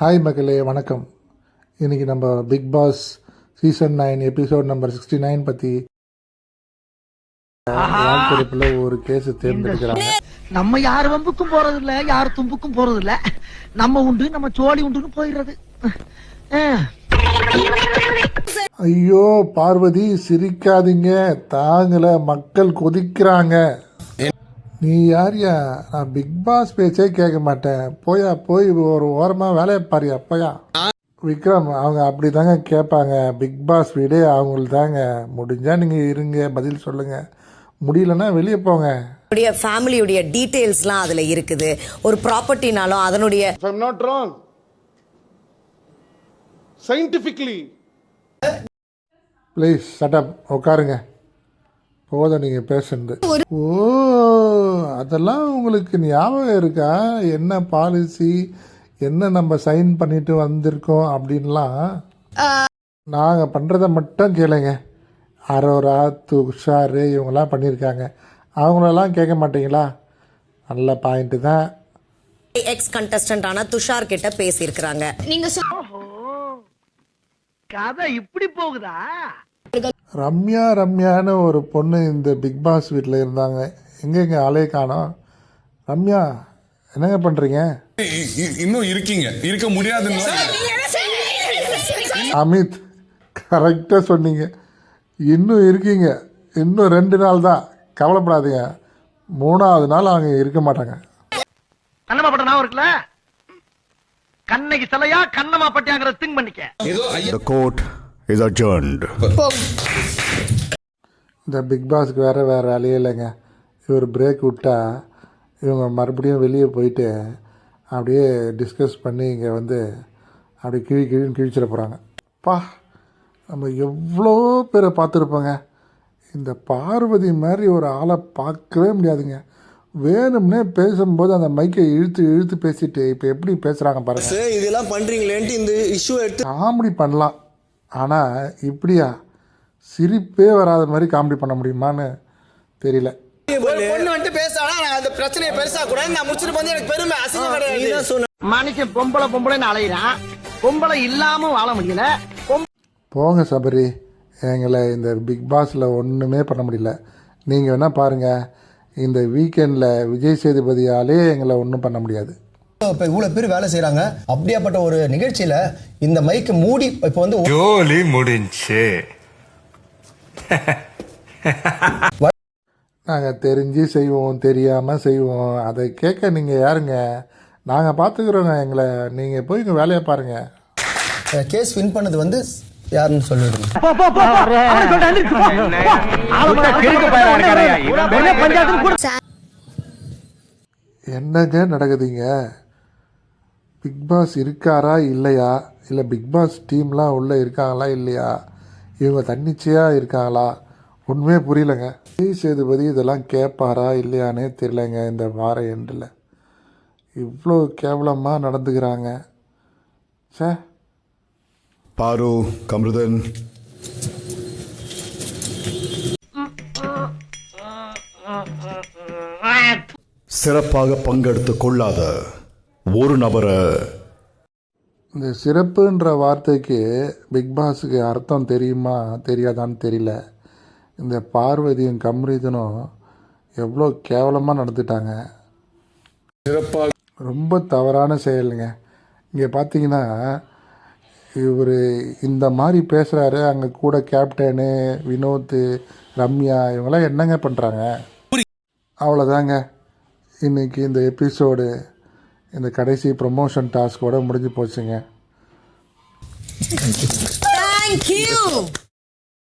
Hi மக்களே வணக்கம். இன்னைக்கு நம்ம big boss season nine episode number sixty nine பற்றி வாக்கெடுப்பில் ஒரு கேஸ் தேர்ந்தெடுக்கிறாங்க. நம்ம யார் வம்புக்கும் போறது இல்ல யார் தும்புக்கும் போறது இல்ல நம்ம உண்டு நம்ம சோழி உண்டுன்னு போயிடுறது. ஐயோ பார்வதி சிரிக்காதீங்க. தாங்கள மக்கள் கொதிக்கிறாங்க. நீ யார்யா? நான் பிக் பாஸ் பேச்சே கேட்க மாட்டேன். போயா போய் ஒரு ஓரமாக வேலையை பாரியா போயா. விக்ரம் அவங்க அப்படி தாங்க கேட்பாங்க. பிக் பாஸ் வீடே அவங்களுக்கு தாங்க முடிஞ்சா நீங்கள் இருங்க பதில் சொல்லுங்கள் முடியலன்னா வெளியே போங்க. உடைய ஃபேமிலியுடைய டீடைல்ஸ்லாம் அதுல இருக்குது. ஒரு ப்ராப்பர்ட்டினாலும் அதனுடைய if I'm not wrong. Scientifically, please சட்டப் உட்காருங்க. போதும் நீங்கள் பேசுனது ஓ அதெல்லாம் உங்களுக்கு ஞாபகம் இருக்கா? என்ன பாலிசி என்ன நம்ம சைன் பண்ணிட்டு வந்திருக்கோம் அப்படின்லாம்? நாங்கள் பண்ணுறத மட்டும் கேளுங்க. அரோரா துஷாரு இவங்கெல்லாம் பண்ணியிருக்காங்க. அவங்களெல்லாம் கேட்க மாட்டீங்களா? நல்ல பாயிண்ட்டு தான். எக்ஸ் கண்டஸ்டன்டான துஷார் கிட்ட பேசியிருக்கிறாங்க. நீங்க கதை இப்படி போகுதா? ரம்யா ரம்யான்னு ஒரு பொண்ணு இந்த பிக் பாஸ் வீட்டில் இருந்தாங்க. எங்கெங்க ஆளே காணோம். ரம்யா என்னங்க பண்ணுறீங்க இன்னும் இருக்கீங்க. இருக்க முடியாதுன்னு அமித் கரெக்டாக சொன்னீங்க. இன்னும் இருக்கீங்க. இன்னும் ரெண்டு நாள் தான். கவலைப்படாதீங்க. மூணாவது நாள் அவங்க இருக்க மாட்டாங்க. கண்ணம்மா பட்ட ஞாபகம் இருக்குல்ல? கண்ணகி சிலையா கண்ணம்மா பட்டியாங்கிற திங் பண்ணிக்க. ஏதோ ஐயா Is adjourned. இந்த பிக் பாஸ்க்கு வேறு வேறு வேலையே இல்லைங்க. இவர் பிரேக் விட்டா இவங்க மறுபடியும் வெளியே போயிட்டு அப்படியே டிஸ்கஸ் பண்ணி இங்கே வந்து அப்படி கிழி கிழின்னு கிழிச்சிட போகிறாங்க பா நம்ம எவ்வளோ பேரை பார்த்துருப்போங்க. இந்த பார்வதி மாதிரி ஒரு ஆளை பார்க்கவே முடியாதுங்க. வேணும்னே பேசும்போது அந்த மைக்கை இழுத்து இழுத்து பேசிட்டு இப்போ எப்படி பேசுகிறாங்க பாருங்க. இதெல்லாம் பண்றீங்களேன்ட்டு இந்த இஷ்யூ எடுத்து காமெடி பண்ணலாம். ஆனால் இப்படியா? சிரிப்பே வராத மாதிரி காமெடி பண்ண முடியுமான்னு தெரியல. பொண்ணு வந்துட்டு பேசானா அந்த பிரச்சனையை பெருசா கூட நான் முடிச்சிட்டு வந்து எனக்கு பெருமை. அசிங்கம் கிடையாது. மனுஷன் பொம்பளை பொம்பளைன்னு அலையிறான். பொம்பளை இல்லாம வாழ முடியல. போங்க சபரி. எங்களை இந்த பிக் பாஸில் ஒன்றுமே பண்ண முடியல. நீங்கள் வேணால் பாருங்கள் இந்த வீக்கெண்டில் விஜய் சேதுபதியாலே எங்களை ஒன்றும் பண்ண முடியாது. இப்ப இவ்வளவு பேர் வேலை செய்யறாங்க அப்படியாப்பட்ட ஒரு நிகழ்ச்சியில இந்த மைக்கு மூடி இப்ப வந்து ஜோலி முடிஞ்சு. நாங்கள் தெரிஞ்சு செய்வோம் தெரியாமல் செய்வோம். அதை கேட்க நீங்கள் யாருங்க? நாங்கள் பார்த்துக்குறோங்க எங்களை. நீங்கள் போய் உங்கள் வேலையை பாருங்கள் கேஸ் வின் பண்ணது வந்து யாருன்னு சொல்லிடுங்க. என்னங்க நடக்குதுங்க? பிக் பாஸ் இருக்காரா இல்லையா? இல்லை பிக் பாஸ் டீம்லாம் உள்ளே இருக்காங்களா இல்லையா? இவங்க தன்னிச்சையாக இருக்காங்களா? ஒன்றுமே புரியலங்க. விஜய் சேதுபதி இதெல்லாம் கேட்பாரா இல்லையானே தெரியலங்க இந்த வார எண்டில். இவ்வளோ கேவலமாக நடந்துக்கிறாங்க. சே பாரு கமருதன். சிறப்பாக பங்கெடுத்து கொள்ளாத ஒரு நபரை இந்த சிறப்புன்ற வார்த்தைக்கு பிக் பாஸுக்கு அர்த்தம் தெரியுமா தெரியாதான்னு தெரியல. இந்த பார்வதியும் கம்ரிதனும் எவ்வளோ கேவலமாக நடந்துட்டாங்க. சிறப்பாக ரொம்ப தவறான செயலுங்க. இங்கே பார்த்தீங்கன்னா இவர் இந்த மாதிரி பேசுகிறாரு அங்கே கூட கேப்டனு வினோத் ரம்யா இவங்கெல்லாம் என்னங்க பண்ணுறாங்க அவ்வளோதாங்க இன்றைக்கி இந்த எபிசோடு இந்த கடைசி ப்ரொமோஷன் டாஸ்கோட முடிஞ்சு போச்சுங்க. தேங்க்யூ